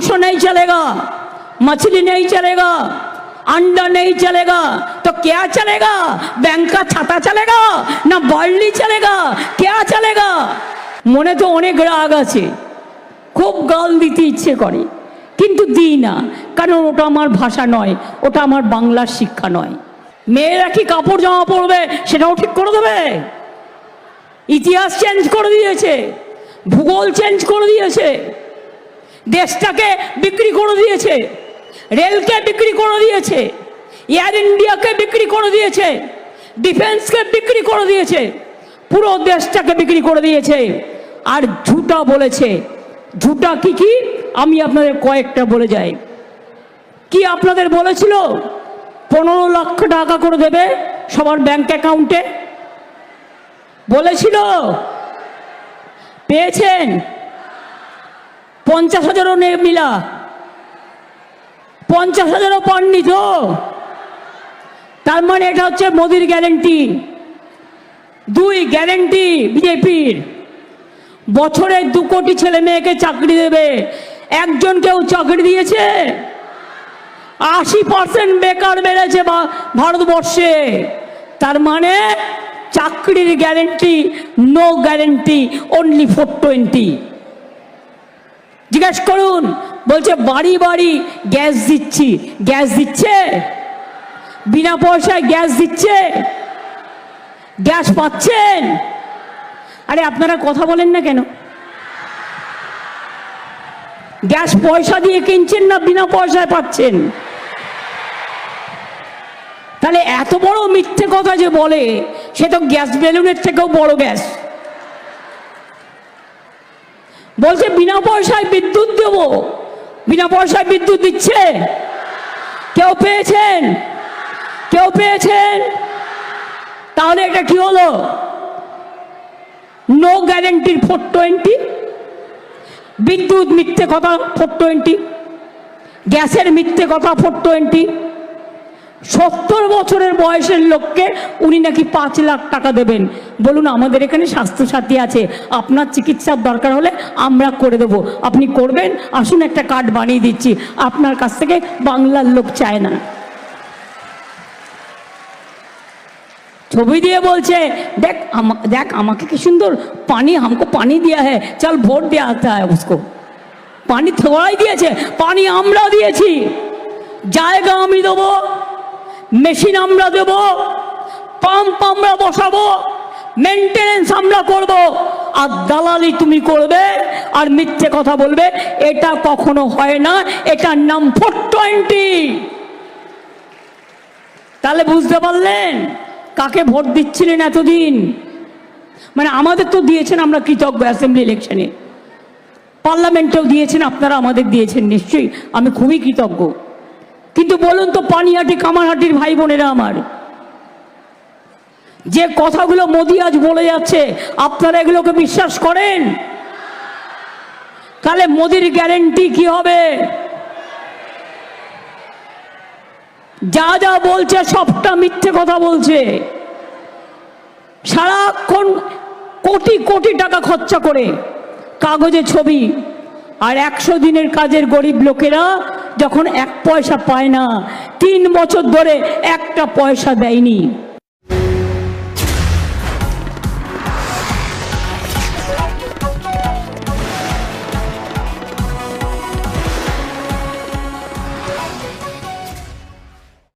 नहीं चलेगा मछली नहीं चलेगा अंडा नहीं चलेगा तो क्या चलेगा बैंक का छाता चलेगा ना बर्ली चलेगा क्या चलेगा মনে তো অনেক রাগ আছে খুব গাল দিতে ইচ্ছে করে কিন্তু দিই না কারণ ওটা আমার ভাষা নয় ওটা আমার বাংলার শিক্ষা নয় মেয়েরা কি কাপড় জামা পরবে সেটাও ঠিক করে দেবে ইতিহাস চেঞ্জ করে দিয়েছে ভূগোল চেঞ্জ করে দিয়েছে দেশটাকে বিক্রি করে দিয়েছে, রেলকে বিক্রি করে দিয়েছে এয়ার ইন্ডিয়াকে বিক্রি করে দিয়েছে ডিফেন্সকে বিক্রি করে দিয়েছে, পুরো দেশটাকে বিক্রি করে দিয়েছে। আর ঝুটা বলেছে, ঝুটা কি কি? আমি আপনাদের কয়েকটা বলে যাই। কি আপনাদের বলেছিল? পনেরো লক্ষ টাকা করে দেবে সবার ব্যাংক অ্যাকাউন্টে বলেছিল, পেয়েছেন। পঞ্চাশ হাজারও নে মিলা। পঞ্চাশ হাজারও পাননি তো। তার মানে এটা হচ্ছে মোদির গ্যারেন্টি। দুই গ্যারেন্টি বিজেপির। বছরে দু কোটি ছেলে মেয়েকে চাকরি দেবে। একজন কেউ চাকরি দিয়েছে। আশি পার্সেন্ট বেকার বেড়েছে ভারতবর্ষে। তার মানে চাকরির guarantee no guarantee only four twenty জিজ্ঞেস করুন। বলছে, বাড়ি বাড়ি, গ্যাস দিচ্ছি। গ্যাস দিচ্ছে? বিনা পয়সায় গ্যাস দিচ্ছে? গ্যাস পাচ্ছেন? আরে, আপনারা কথা বলেন না কেন? গ্যাস পয়সা দিয়ে কিনছেন না বিনা পয়সায় পাচ্ছেন? তাহলে এত বড় মিথ্যে কথা যে বলে, সে তো গ্যাস বেলুনের থেকেও বড় গ্যাস। বলছে, বিনা পয়সায় বিদ্যুৎ দেব। বিনা পয়সায় বিদ্যুৎ দিচ্ছে? কেউ পেয়েছেন? কেউ পেয়েছেন? তাহলে এটা কি হলো? নো গ্যারেন্টির ফোর টোয়েন্টি বিদ্যুৎ মিথ্যে কথা ফোর টোয়েন্টি গ্যাসের মিথ্যে কথা ফোর টোয়েন্টি সত্তর বছরের বয়সের লোককে উনি নাকি পাঁচ লাখ টাকা দেবেন বলুন আমাদের এখানে স্বাস্থ্যসাথী আছে আপনার চিকিৎসার দরকার হলে আমরা করে দেবো আপনি করবেন আসুন একটা কার্ড বানিয়ে দিচ্ছি আপনার কাছ থেকে বাংলার লোক চায় না ছবি দিয়ে বলছে দেখ আমা- দেখ আমাকে কি সুন্দর পানি हमको পানি दिया है चल ভোট दिया आता है उसको পানি থোড়াই দিয়েছে পানি আমরা দিয়েছি জায়গা আমি দেবো মেশিন আমরা দেব, পাম্প আমরা বসাবো মেনটেনেন্স আমরা করব। আর দালালি তুমি করবে আর মিথ্যে কথা বলবে, এটা কখনো হয় না, এটার নাম ফোর টোয়েন্টি। তাহলে বুঝতে পারলেন? কাকে ভোট দিচ্ছিলেন এতদিন? মানে আমাদের তো দিয়েছেন আমরা কৃতজ্ঞ অ্যাসেম্বলি ইলেকশনে। পার্লামেন্টেও দিয়েছেন, আপনারা আমাদের দিয়েছেন, নিশ্চয়ই। আমি খুবই কৃতজ্ঞ। কিন্তু বলুন তো, পানিহাটি, কামারহাটির ভাই বোনেরা আমার, যে কথাগুলো মোদি আজ বলে যাচ্ছে, আপনারা এগুলোকে বিশ্বাস করেন? তাহলে মোদির গ্যারেন্টি কি হবে? যা যা বলছে, সবটা মিথ্যে কথা বলছে। সারাক্ষণ কোটি কোটি টাকা খরচা করে কাগজে ছবি, আর একশো দিনের কাজের গরিব লোকেরা যখন এক পয়সা পায় না তিন বছর ধরে একটা পয়সা দেয়নি।